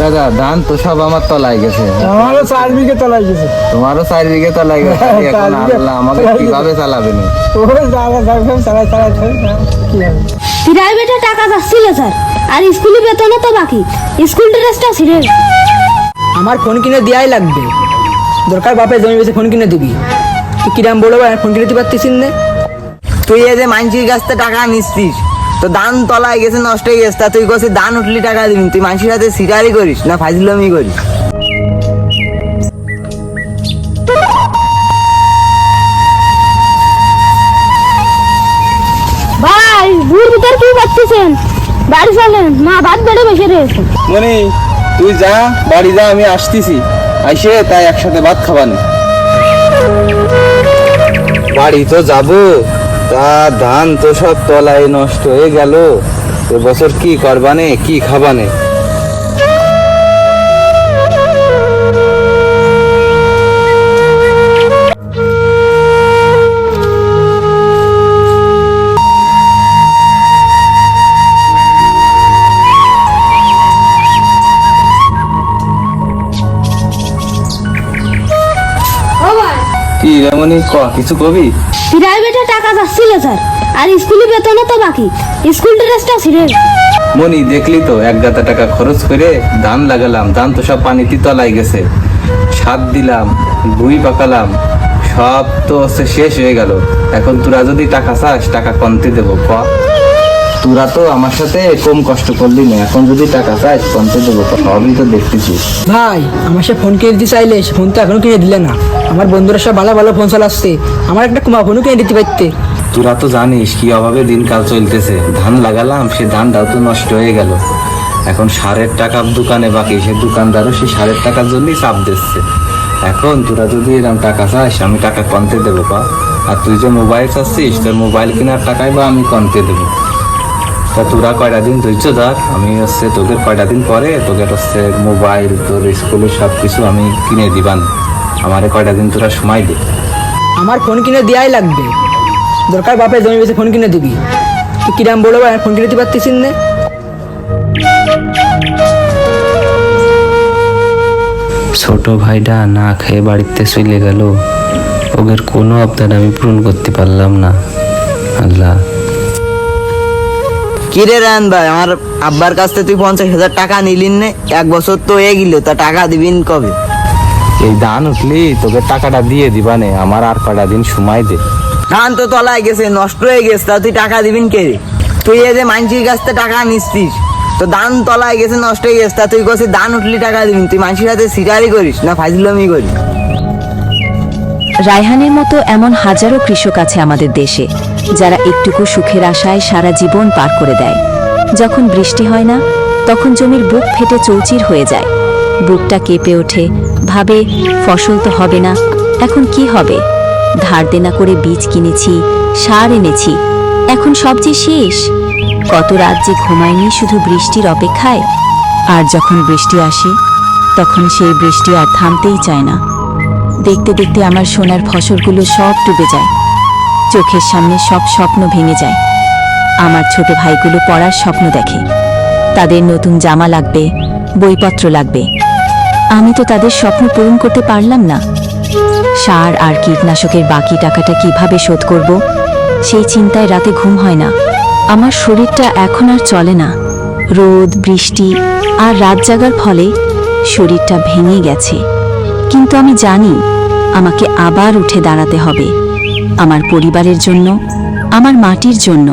দাদা ধান তো সব আমার তলায় গেছে। আমারও চার বিঘে তলাই গেছে। তোমারও চার বিঘে তলায় গেছে? হ্যাঁ, এখন আল্লাহ আমাকে তলায়। কীভাবে চালাবে নি? ওই দাদা দাদা চালাই চালাই চালাই কি হবে? প্রাইভেটে টাকা যাচ্ছিল স্যার। আর স্কুলে বেতনও তো বাকি। স্কুল ড্রেসটা ছিঁড়ে আমার ফোন কিনে দেওয়াই লাগবে। দরকার বাপের জমি বেশি ফোন কিনে দিবি। তুই কিরাম বলব ফোন কিনে দিতে পারতিস না। তুই এই যে মানসির কাছ থেকে টাকা নিচ্ছিস তো দান তলায় গেছে নষ্ট হয়ে গেছে। তা তুই কছিস ধান উঠলি টাকা দিবি। তুই মানসির হাতে শিকারি করিস না ফাজলামি করিস? ভাই ভুর ভিতর কি করতেছেন? বাড়ি চলেন। মা ভাত বেড়ে বসে রয়েছে। মনি তুই যা বাড়ি যা আমি আসতেছি। আইসে তাই একসাথে ভাত খাবানি। বাড়ি তো যাব। তা ধান তো সব তলায় নষ্ট হয়ে গেল। এবছর কি করবানে কি খাবানে? কি রেমনি ক কিছু কবি? প্রাইভেটে টাকা যাচ্ছিল স্যার। আর স্কুলে বেতনও তো বাকি। স্কুল ড্রেসটা ছিঁড়ে মনি দেখলি তো এক গাদা টাকা খরচ করে ধান লাগালাম ধান তো সব পানিতে তলায় গেছে। সার দিলাম ভুই পাকালাম সব তো হচ্ছে শেষ হয়ে গেল। এখন তোরা যদি টাকা চাস টাকা কমতে দেবো ক? তোরা তো আমার সাথে কম কষ্ট করলি না এখন যদি টাকা চাস কমতে দেবো ক সবই তো দেখতেছিস ভাই আমার সে ফোন কিনে দিতে চাইলে সে ফোন তো এখনও কিনে দিলে না। আমার বন্ধুরা সব ভালো ভালো ফোন চালাচ্ছে। আমার একটা কুমা ফোনও কিনে দিতে পারতে। তোরা তো জানিস কি অভাবে দিনকাল চলতেছে। ধান লাগালাম সে ধানটাও তো নষ্ট হয়ে গেল। এখন সারের টাকা দোকানে বাকি সে দোকানদারও সেই সারের টাকার জন্যই চাপ দিচ্ছে। এখন তোরা যদি এরকম টাকা চাস আমি টাকা কমতে দেবো পা আর তুই যে মোবাইল চাচ্ছিস তোর মোবাইল কেনার টাকাই বা আমি কমতে দেবো। তা তোরা কয়টা দিন ধৈর্য ধর আমি হচ্ছে তোদের কয়টা দিন পরে তোদের হচ্ছে মোবাইল তোর স্কুলের সব কিছু আমি কিনে দিবান। আমারে কয়টা দিন তোরা সময় দে। আমার ফোন কিনে দেওয়াই লাগবে। দরকার বাপের জমি বেশি ফোন কিনে দিবি। তুই কিরাম বলো ফোন কিনে দিতে পারতিস না। ছোট ভাইটা না খেয়ে বাড়িতে চলে গেল। ওদের কোনো আবদার আমি পূরণ করতে পারলাম না। আল্লাহ। কিরে রান ভাই আমার আব্বার কাছ থেকে তুই পঞ্চাশ হাজার টাকা নিলিন নে এক বছর তো হয়ে গেল তা টাকা দিবিন কবে? এই দান উঠলি তোকে টাকাটা দিয়ে দিবানে আমার আর কটা দিন সময় দে। ধান তো তলায় গেছে নষ্ট হয়ে গেছে তা তুই টাকা দিবিন কে রে? তুই এই যে মানসির কাছ থেকে টাকা নিচ্ছিস তো দান তলায় গেছে নষ্ট হয়ে গেছে তা তুই কছিস দান উঠলি টাকা দিবিন তুই মানসির হাতে শিকারি করিস না ফাজলামি করিস? রায়হানের মতো এমন হাজারো কৃষক আছে আমাদের দেশে যারা একটুকু সুখের আশায় সারা জীবন পার করে দেয়। যখন বৃষ্টি হয় না, তখন জমির বুক ফেটে চৌচির হয়ে যায়। বুকটা কেঁপে ওঠে, ভাবে, ফসল তো হবে না, এখন কি হবে? ধার দেনা করে বীজ কিনেছি, সার এনেছি, এখন সব যে শেষ? কত রাত যে ঘুমায়নি শুধু বৃষ্টির অপেক্ষায়? আর যখন বৃষ্টি আসে, তখন সেই বৃষ্টি আর থামতেই চায় না। দেখতে দেখতে আমার সোনার ফসলগুলো সব ডুবে যায়। চোখের সামনে সব স্বপ্ন ভেঙে যায়। আমার ছোট ভাইগুলো পড়ার স্বপ্ন দেখে। তাদের নতুন জামা লাগবে, বইপত্র লাগবে। আমি তো তাদের স্বপ্ন পূরণ করতে পারলাম না। সার আর কীটনাশকের বাকি টাকাটা কীভাবে শোধ করব? সেই চিন্তায় রাতে ঘুম হয় না। আমার শরীরটা এখন আর চলে না। রোদ, বৃষ্টি আর রাত জাগার ফলে শরীরটা ভেঙে গেছে। কিন্তু আমি জানি, আমাকে আবার উঠে দাঁড়াতে হবে। আমার পরিবারের জন্য আমার মাটির জন্য।